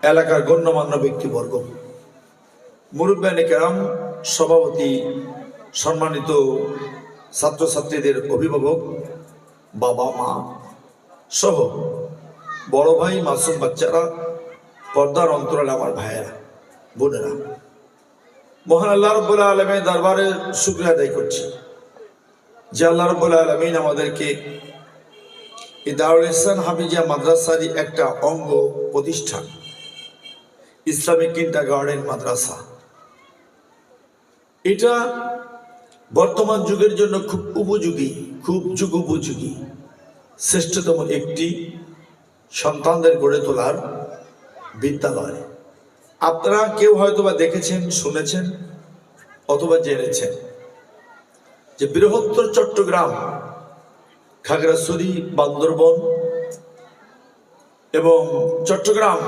এলাকার গণ্যমান্য ব্যক্তিবর্গ। মুরব্বানী কেরাম, সভাপতি, সম্মানিত ছাত্রছাত্রীদের অভিভাবক, বাবা, মা সহ বড় ভাই, মাসুম বাচ্চারা, পর্দার অন্তরালে আমার ভাইয়েরা, বোনেরা। মহান আল্লাহ রব্বুল আলমের দরবারে শুক্রিয়া আদায় করছি যে আল্লাহ রব্বুল আলমিন আমাদেরকে এই দারুল ইসলাম হাফিজিয়া মাদ্রাসারই একটা অঙ্গ প্রতিষ্ঠান ইসলামিক কিন্টার গার্ডেন মাদ্রাসা। এটা বর্তমান যুগের জন্য খুব উপযোগী, খুব যুগ উপযোগী শ্রেষ্ঠতম একটি সন্তানদের গড়ে তোলার বিদ্যালয়। আপনারা কেউ হয়তো বা দেখেছেন, শুনেছেন অথবা জেনেছেন যে বৃহত্তর চট্টগ্রাম, খাগড়াছড়ি, বান্দরবন এবং চট্টগ্রাম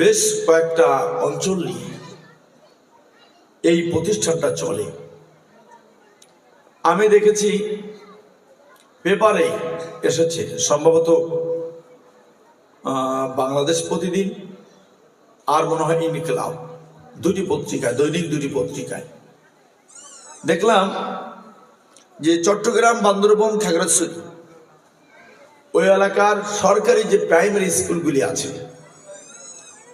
বেশ কয়েকটা অঞ্চল নিয়ে এই প্রতিষ্ঠানটা চলে। আমি দেখেছি পেপারে এসেছে, সম্ভবত বাংলাদেশ প্রতিদিন আর মনে হয় ইনকলাব দুটি পত্রিকায়, দৈনিক দুটি পত্রিকায়। দেখলাম যে চট্টগ্রাম বান্দরবন খাগড়াছড়ি, ওই এলাকার সরকারি যে প্রাইমারি স্কুলগুলি আছে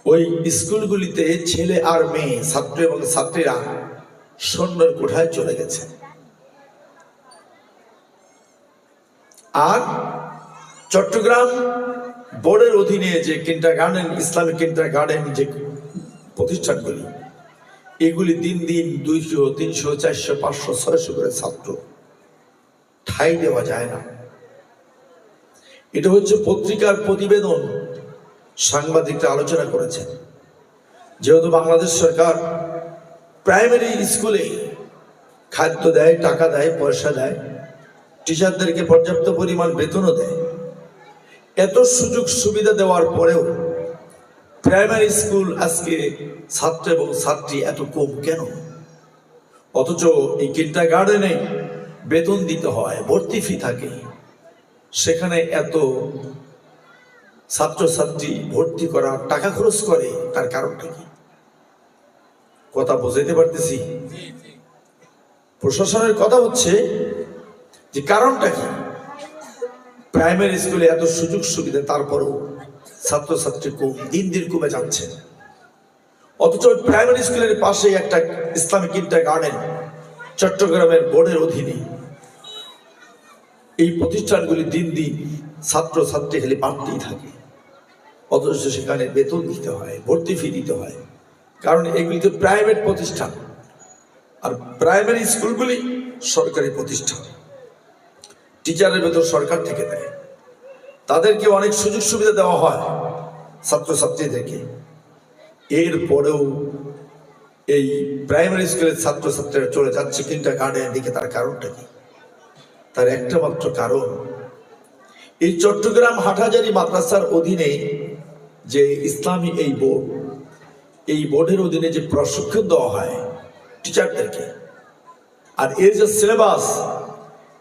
ওই স্কুলগুলিতে ছেলে আর মেয়ে, ছাত্র এবং ছাত্রীরা সন্ন্যর কোঠায় চলে গেছে। আর চট্টগ্রাম বোর্ডের অধীনে যে kindergarten, Islamic kindergarten যে প্রতিষ্ঠানগুলি, এগুলি দিন দিন দুইশো, তিনশো, চারশো, পাঁচশো, ছয়শো করে ছাত্র। ঠাই দেওয়া যায় না। এটা হচ্ছে পত্রিকার প্রতিবেদন। সাংবাদিকরা আলোচনা করেছেন। যেহেতু বাংলাদেশ সরকার প্রাইমারি স্কুলে খাদ্য দেয়, টাকা দেয়, পয়সা দেয় টিচারদেরকে পর্যাপ্ত পরিমাণ বেতনও দেয়। এত সুযোগ সুবিধা দেওয়ার পরেও প্রাইমারি স্কুল আজকে ছাত্র এবং ছাত্রী এত কম কেন? অথচ এই কিন্টার গার্ডেনে বেতন দিতে হয়, ভর্তি ফি থাকে। সেখানে এত ছাত্রছাত্রী ভর্তি করা টাকা খরচ করে তার কারণটা কি? কথা বুঝাইতে পারতেছি? প্রশাসনের কথা হচ্ছে যে কারণটা কি? প্রাইমারি স্কুলে এত সুযোগ সুবিধা, তারপরেও ছাত্রছাত্রী কম, দিন দিন কমে যাচ্ছে। অথচ প্রাইমারি স্কুলের পাশে একটা ইসলামিক ইন্টার গার্ডেন চট্টগ্রামের বোর্ডের অধীনে। এই প্রতিষ্ঠানগুলি দিন দিন ছাত্র ছাত্রী খালি বাড়তেই থাকে। অথচ সেখানে বেতন দিতে হয়, ভর্তি ফি দিতে হয়। কারণ এগুলি তো প্রাইভেট প্রতিষ্ঠান। আর প্রাইমারি স্কুলগুলি সরকারি প্রতিষ্ঠান। টিচারের বেতন সরকার থেকে দেয়। তাদেরকে অনেক সুযোগ সুবিধা দেওয়া হয় ছাত্রছাত্রীদেরকে। এরপরেও এই প্রাইমারি স্কুলের ছাত্রছাত্রীরা চলে যাচ্ছে কিন্টার গার্ডেনের দিকে। তার কারণটা কি? তার একটা মাত্র কারণ, এই চট্টগ্রাম হাটহাজারি মাদ্রাসার অধীনে যে ইসলামী এই বোর্ড, এই বোর্ডের অধীনে যে প্রশিক্ষণ দেওয়া হয় টিচারদেরকে, আর এর যে সিলেবাস,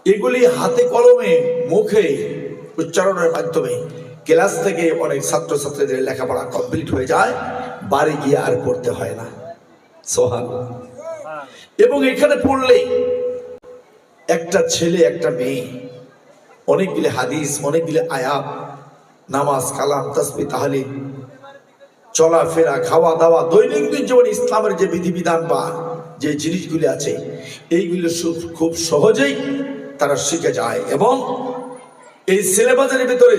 এগুলি হাতে কলমে, মুখে উচ্চারণের মাধ্যমে ক্লাস থেকে অনেক ছাত্রছাত্রীদের লেখাপড়া কমপ্লিট হয়ে যায়, বাড়ি গিয়ে আর পড়তে হয় না। সোহান এবং এখানে পড়লে একটা ছেলে, একটা মেয়ে, অনেকগুলি হাদিস, অনেকগুলি আয়াত নামাজ, কালাম তসবি তাহলে চলাফেরা খাওয়া দাওয়া দৈনন্দিন জীবনে ইসলামের যে বিধিবিধান বা যে জিনিসগুলি আছে, এইগুলো খুব সহজেই তারা শিখে যায় এবং এই সিলেবাসের ভিতরে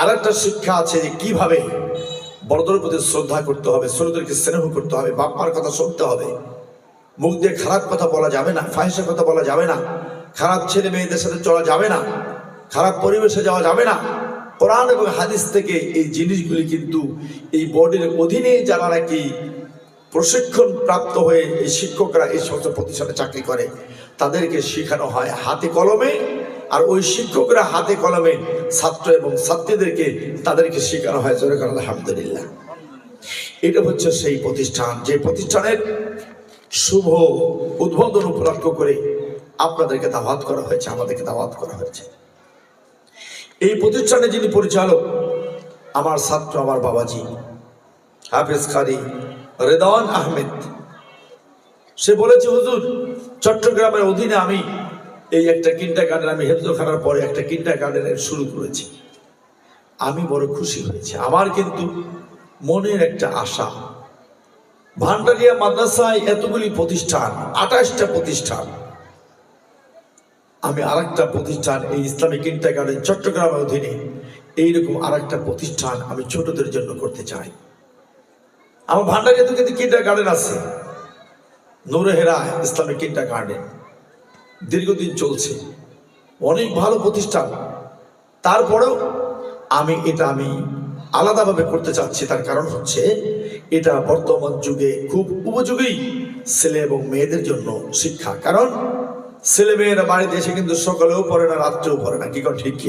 আর একটা শিক্ষা আছে যে কীভাবে বড়দের প্রতি শ্রদ্ধা করতে হবে, ছোটদেরকে স্নেহ করতে হবে বাপ্পার কথা শুনতে হবে। মুখ দিয়ে খারাপ কথা বলা যাবে না, ফাহিসের কথা বলা যাবে না, খারাপ ছেলে মেয়েদের সাথে চলা যাবে না, খারাপ পরিবেশে যাওয়া যাবে না কোরআন এবং হাদিস থেকে এই জিনিসগুলি কিন্তু এই বোর্ডের অধীনে যারা নাকি প্রশিক্ষণ প্রাপ্ত হয়ে এই শিক্ষকরা এই সমস্ত প্রতিষ্ঠানে চাকরি করে, তাদেরকে শেখানো হয় হাতে কলমে, আর ওই শিক্ষকরা হাতে কলমে ছাত্র এবং ছাত্রীদেরকে তাদেরকে শেখানো হয়। জোরে করেন আলহামদুলিল্লাহ। এটা হচ্ছে সেই প্রতিষ্ঠান। যে প্রতিষ্ঠানের শুভ উদ্বোধন উপলক্ষ করে আপনাদেরকে দাওয়াত করা হয়েছে, আমাদেরকে দাওয়াত করা হয়েছে। এই প্রতিষ্ঠানে যিনি পরিচালক, আমার ছাত্র, আমার বাবাজি, হাফেজ কারি রেদওয়ান আহমেদ। সে বলেছে, হুজুর, চট্টগ্রামের অধীনে আমি এই একটা কিন্ডার গার্ডেন আমি হেফজখানার পরে একটা কিন্ডার গার্ডেনের শুরু করেছি। আমি বড় খুশি হয়েছি। আমার কিন্তু মনের একটা আশা। ভান্ডারিয়া মাদ্রাসায় এতগুলি প্রতিষ্ঠান, আঠাশটা প্রতিষ্ঠান আমি আরেকটা প্রতিষ্ঠান এই ইসলামিক কিন্ডার গার্ডেন চট্টগ্রামের অধীনে এইরকম আরেকটা প্রতিষ্ঠান আমি ছোটদের জন্য করতে চাই। আমার ভান্ডারিয়াতে কিন্তু কিন্ডার গার্ডেন আছে নূরে হেরা ইসলামিক কিন্ডার গার্ডেন দীর্ঘদিন চলছে। অনেক ভালো প্রতিষ্ঠান। তারপরেও আমি এটা আমি আলাদাভাবে করতে চাচ্ছি, তার কারণ হচ্ছে এটা বর্তমান যুগে খুব উপযোগী ছেলে এবং মেয়েদের জন্য শিক্ষা। কারণ ছেলে মেয়েরা বাড়িতে এসে কিন্তু সকালেও পড়ে না, রাত্রেও পড়ে না। কি কর, ঠিক কি